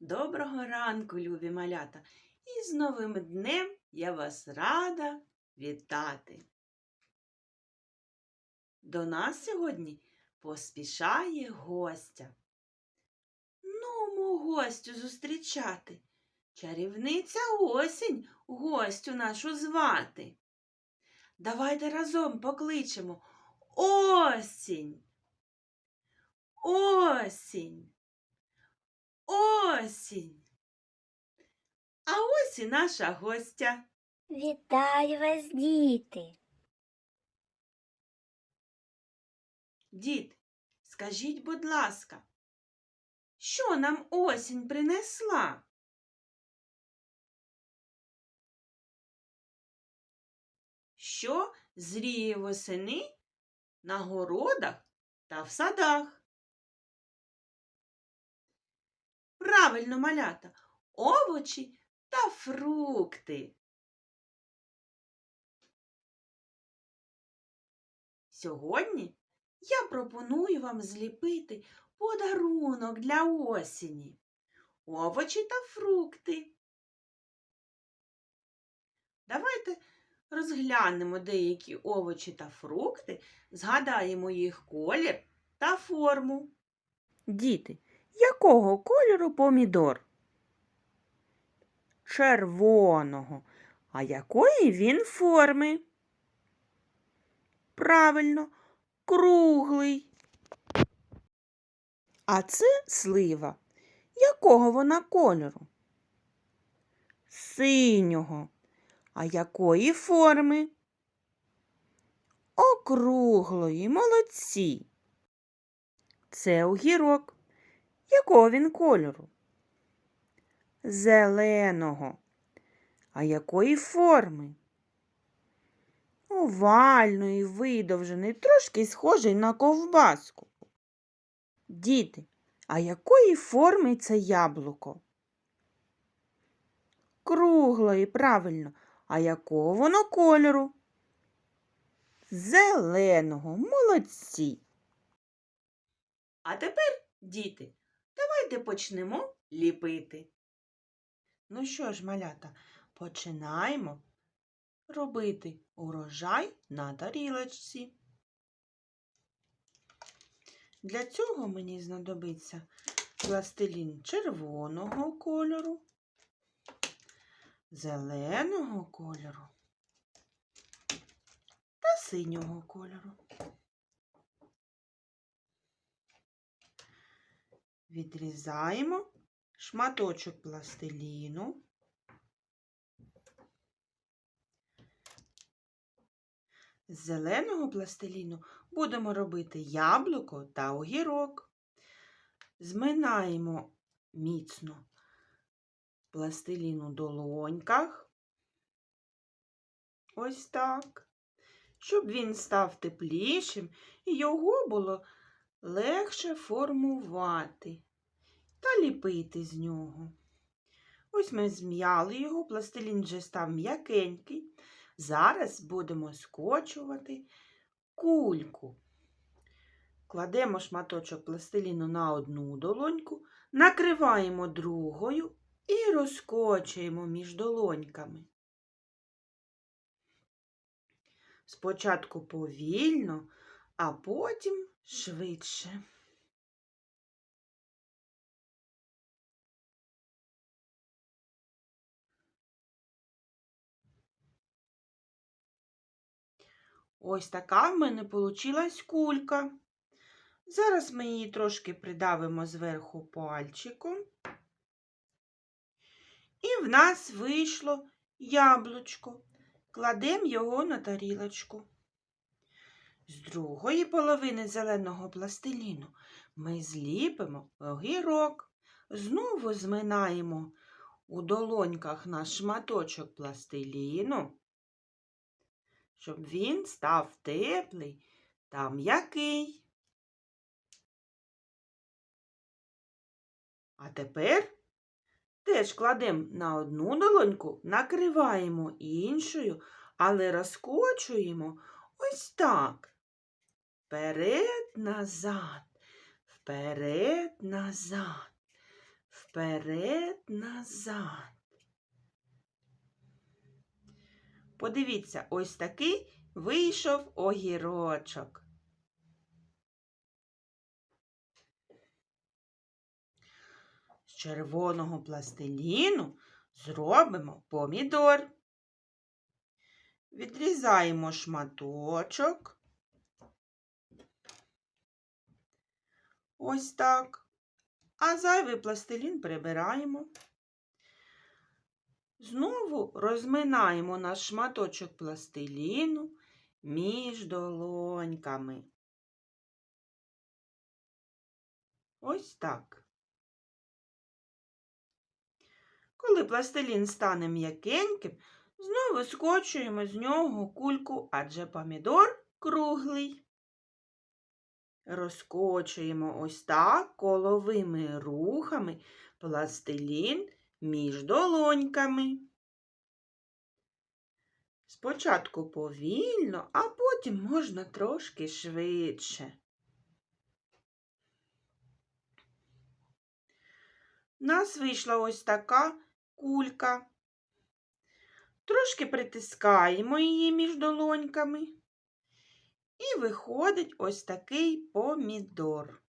Доброго ранку, любі малята, і з новим днем я вас рада вітати. До нас сьогодні поспішає гостя. Нумо гостю зустрічати. Чарівниця осінь гостю нашу звати. Давайте разом покличемо осінь. Осінь. Осінь. А ось і наша гостя. Вітаю вас, діти! Дід, скажіть, будь ласка, що нам осінь принесла? Що зріє восени на городах та в садах? Правильно, малята, овочі та фрукти. Сьогодні я пропоную вам зліпити подарунок для осені. Овочі та фрукти. Давайте розглянемо деякі овочі та фрукти, згадаємо їх колір та форму. Діти, якого кольору помідор? Червоного. А якої він форми? Правильно, круглий. А це слива. Якого вона кольору? Синього. А якої форми? Округлої, молодці. Це огірок. Якого він кольору? Зеленого. А якої форми? Овальної, видовжений, трошки схожий на ковбаску. Діти, а якої форми це яблуко? Круглої, правильно. А якого воно кольору? Зеленого, молодці. А тепер, діти, давайте почнемо ліпити. Ну що ж, малята, починаємо робити урожай на тарілочці. Для цього мені знадобиться пластилін червоного кольору, зеленого кольору та синього кольору. Відрізаємо шматочок пластиліну. З зеленого пластиліну будемо робити яблуко та огірок. Зминаємо міцно пластилін у долоньках. Ось так. Щоб він став теплішим і його було легше формувати та ліпити з нього. Ось ми зм'яли його, пластилін вже став м'якенький. Зараз будемо скочувати кульку. Кладемо шматочок пластиліну на одну долоньку, накриваємо другою і розкочуємо між долоньками. Спочатку повільно, а потім швидше. Ось така в мене получилась кулька. Зараз ми її трошки придавимо зверху пальчиком. І в нас вийшло яблучко. Кладемо його на тарілочку. З другої половини зеленого пластиліну ми зліпимо огірок. Знову зминаємо у долоньках наш шматочок пластиліну щоб він став теплий та м'який. А тепер теж кладемо на одну долоньку, накриваємо іншою, але розкочуємо ось так. Вперед, назад, вперед, назад, вперед назад. Подивіться, ось такий вийшов огірочок. З червоного пластиліну зробимо помідор. Відрізаємо шматочок. Ось так. А зайвий пластилін прибираємо. Знову розминаємо наш шматочок пластиліну між долоньками. Ось так. Коли пластилін стане м'якеньким, знову скочуємо з нього кульку, адже помідор круглий. Розкочуємо ось так коловими рухами пластилін між долоньками. Спочатку повільно, а потім можна трошки швидше. У нас вийшла ось така кулька. Трошки притискаємо її між долоньками. І виходить ось такий помідор.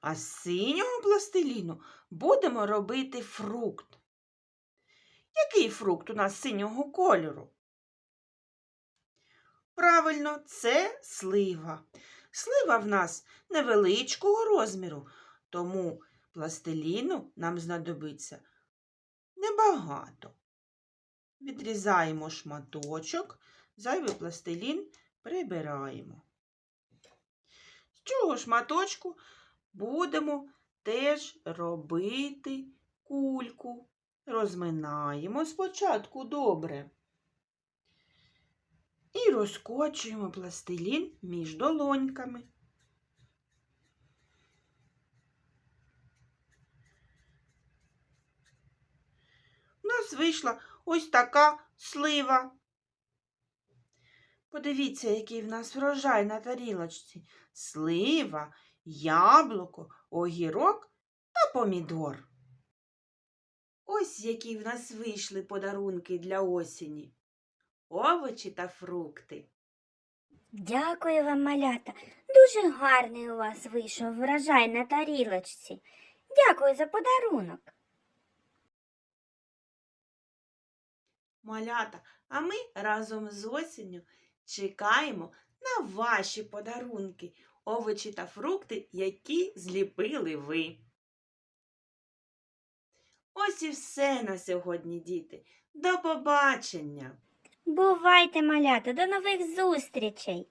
А з синього пластиліну будемо робити фрукт. Який фрукт у нас синього кольору? Правильно, це слива. Слива в нас невеличкого розміру, тому пластиліну нам знадобиться небагато. Відрізаємо шматочок, зайвий пластилін прибираємо. З цього шматочку будемо теж робити кульку. Розминаємо спочатку добре. І розкочуємо пластилін між долоньками. У нас вийшла ось така слива. Подивіться, який в нас врожай на тарілочці. Слива, яблуко, огірок та помідор. Ось які в нас вийшли подарунки для осені. Овочі та фрукти. Дякую вам, малята. Дуже гарний у вас вийшов врожай на тарілочці. Дякую за подарунок. Малята, а ми разом з осінню чекаємо на ваші подарунки, овочі та фрукти, які зліпили ви. Ось і все на сьогодні, діти. До побачення! Бувайте, малята, до нових зустрічей!